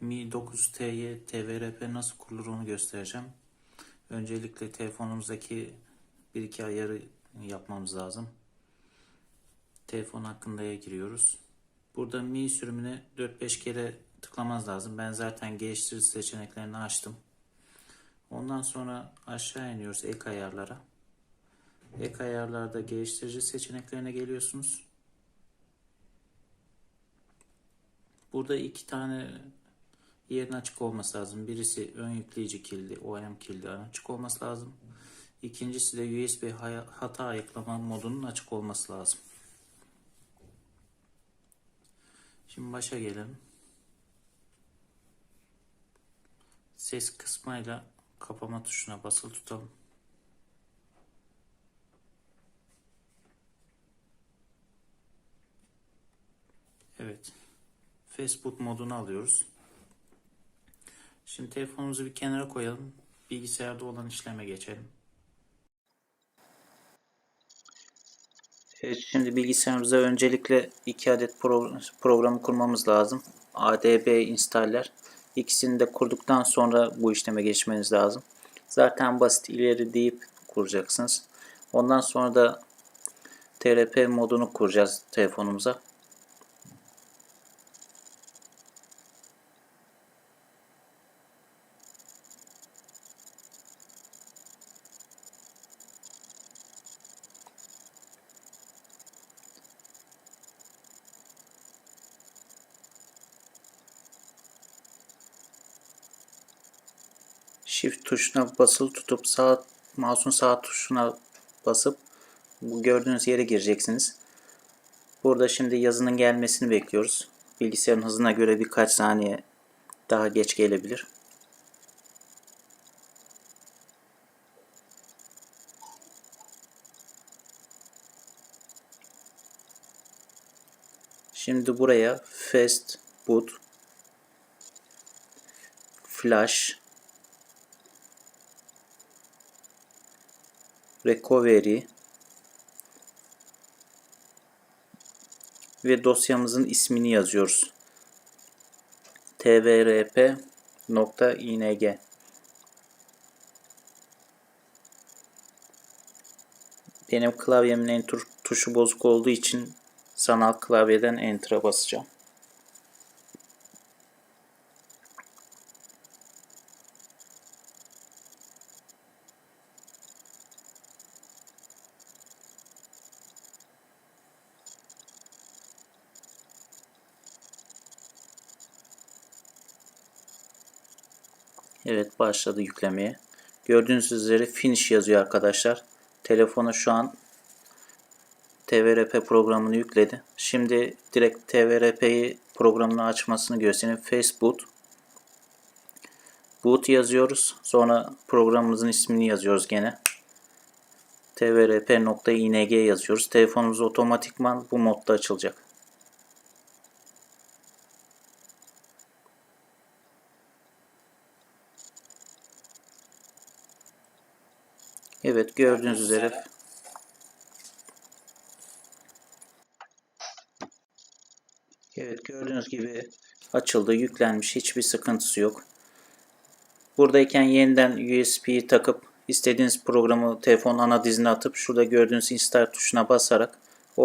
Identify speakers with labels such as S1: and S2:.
S1: Mi 9T'ye TVRP nasıl kurulur onu göstereceğim. Öncelikle telefonumuzdaki bir iki ayarı yapmamız lazım. Telefon hakkındaya giriyoruz. Burada Mi sürümüne 4-5 kere tıklamaz lazım. Ben zaten geliştirici seçeneklerini açtım. Ondan sonra aşağı iniyoruz ek ayarlara. Ek ayarlarda geliştirici seçeneklerine geliyorsunuz. Burada iki tane yerin açık olması lazım. Birisi ön yükleyici kilidi, OEM kilidi açık olması lazım. İkincisi de USB hata ayıklama modunun açık olması lazım. Şimdi başa gelelim. Ses kısmıyla kapama tuşuna basılı tutalım. Evet. Facebook modunu alıyoruz. Şimdi telefonumuzu bir kenara koyalım. Bilgisayarda olan işleme geçelim. Evet, şimdi bilgisayarımıza öncelikle iki adet pro- programı kurmamız lazım. ADB installer. İkisini de kurduktan sonra bu işleme geçmeniz lazım. Zaten basit ileri deyip kuracaksınız. Ondan sonra da TRP modunu kuracağız telefonumuza. Shift tuşuna basılı tutup sağ mouse'un sağ tuşuna basıp bu gördüğünüz yere gireceksiniz. Burada şimdi yazının gelmesini bekliyoruz. Bilgisayarın hızına göre birkaç saniye daha geç gelebilir. Şimdi buraya fast boot flash recovery ve dosyamızın ismini yazıyoruz. tvrp.ing Benim klavyemin enter tuşu bozuk olduğu için sanal klavyeden enter'a basacağım. Evet başladı yüklemeye. Gördüğünüz üzere finish yazıyor arkadaşlar. Telefona şu an TVRP programını yükledi. Şimdi direkt TVRP'yi programını açmasını göstereyim. Facebook boot yazıyoruz. Sonra programımızın ismini yazıyoruz gene. tvrp.ing yazıyoruz. Telefonumuz otomatikman bu modda açılacak. Evet gördüğünüz üzere Evet gördüğünüz gibi açıldı, yüklenmiş, hiçbir sıkıntısı yok. Buradayken yeniden USB'yi takıp istediğiniz programı telefon ana dizine atıp şurada gördüğünüz install tuşuna basarak